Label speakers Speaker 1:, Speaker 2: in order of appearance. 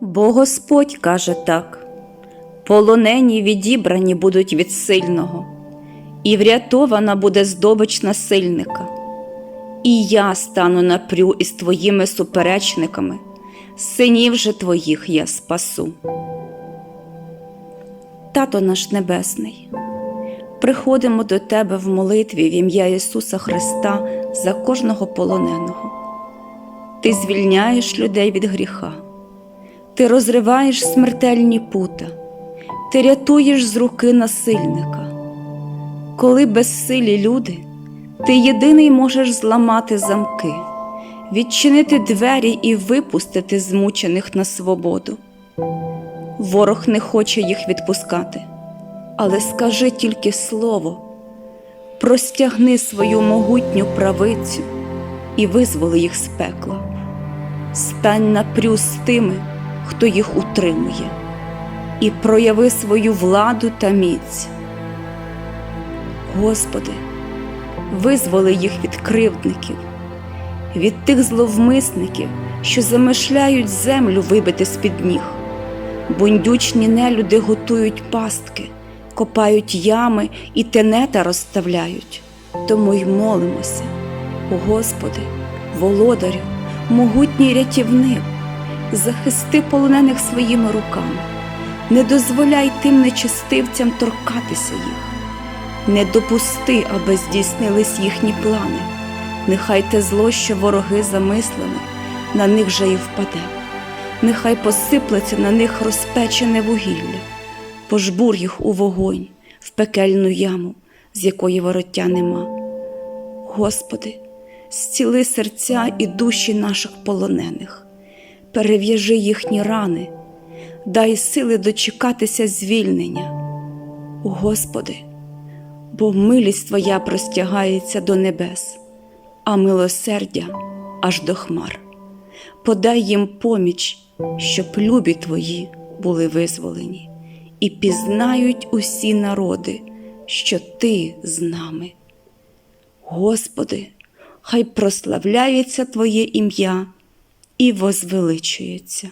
Speaker 1: Бо Господь каже так: полонені відібрані будуть від сильного, і врятована буде здобич насильника. І я стану напрю із твоїми суперечниками, синів же твоїх я спасу. Тато наш Небесний, приходимо до Тебе в молитві в ім'я Ісуса Христа за кожного полоненого. Ти звільняєш людей від гріха, ти розриваєш смертельні пута, ти рятуєш з руки насильника. Коли безсилі люди, ти єдиний можеш зламати замки, відчинити двері і випустити змучених на свободу. Ворог не хоче їх відпускати, але скажи тільки слово, простягни свою могутню правицю і визволи їх з пекла. Стань напрю з тими, хто їх утримує, і прояви свою владу та міць. Господи, визволи їх від кривдників, від тих зловмисників, що замишляють землю вибити з-під ніг. Бундючні нелюди готують пастки, копають ями і тенета розставляють. Тому й молимося, Господи, володарю, могутній рятівник, захисти полонених своїми руками, не дозволяй тим нечистивцям торкатися їх, не допусти, аби здійснились їхні плани. Нехай те зло, що вороги замислили, на них же і впаде. Нехай посиплеться на них розпечене вугілля, пожбур їх у вогонь, в пекельну яму, з якої вороття нема. Господи, зціли серця і душі наших полонених, перев'яжи їхні рани, дай сили дочекатися звільнення. Господи, бо милість Твоя простягається до небес, а милосердя аж до хмар. Подай їм поміч, щоб любі твої були визволені, і пізнають усі народи, що Ти з нами. Господи, хай прославляється Твоє ім'я і возвеличується.